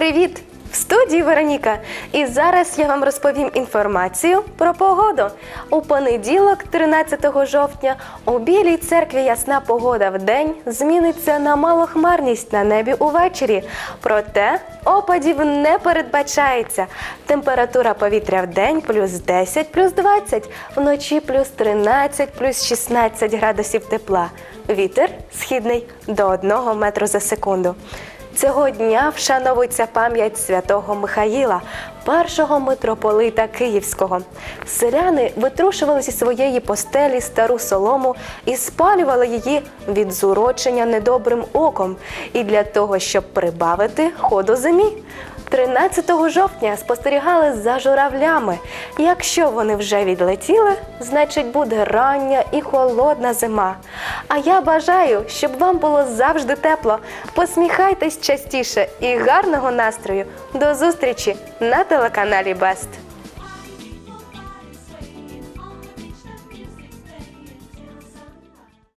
Привіт! В студії Вероніка. І зараз я вам розповім інформацію про погоду. У понеділок, 13 жовтня, у Білій церкві ясна погода в день зміниться на малохмарність на небі увечері. Проте опадів не передбачається. Температура повітря в день плюс 10, плюс 20, вночі плюс 13, плюс 16 градусів тепла. Вітер східний до 1 метру за секунду. Цього дня вшановується пам'ять святого Михаїла, першого митрополита Київського. Селяни витрушували зі своєї постелі стару солому і спалювали її від зурочення недобрим оком і для того, щоб прибавити ходу зимі. 13 жовтня спостерігали за журавлями. Якщо вони вже відлетіли, значить буде рання і холодна зима. А я бажаю, щоб вам було завжди тепло. Посміхайтесь частіше і гарного настрою. До зустрічі на телеканалі Бест.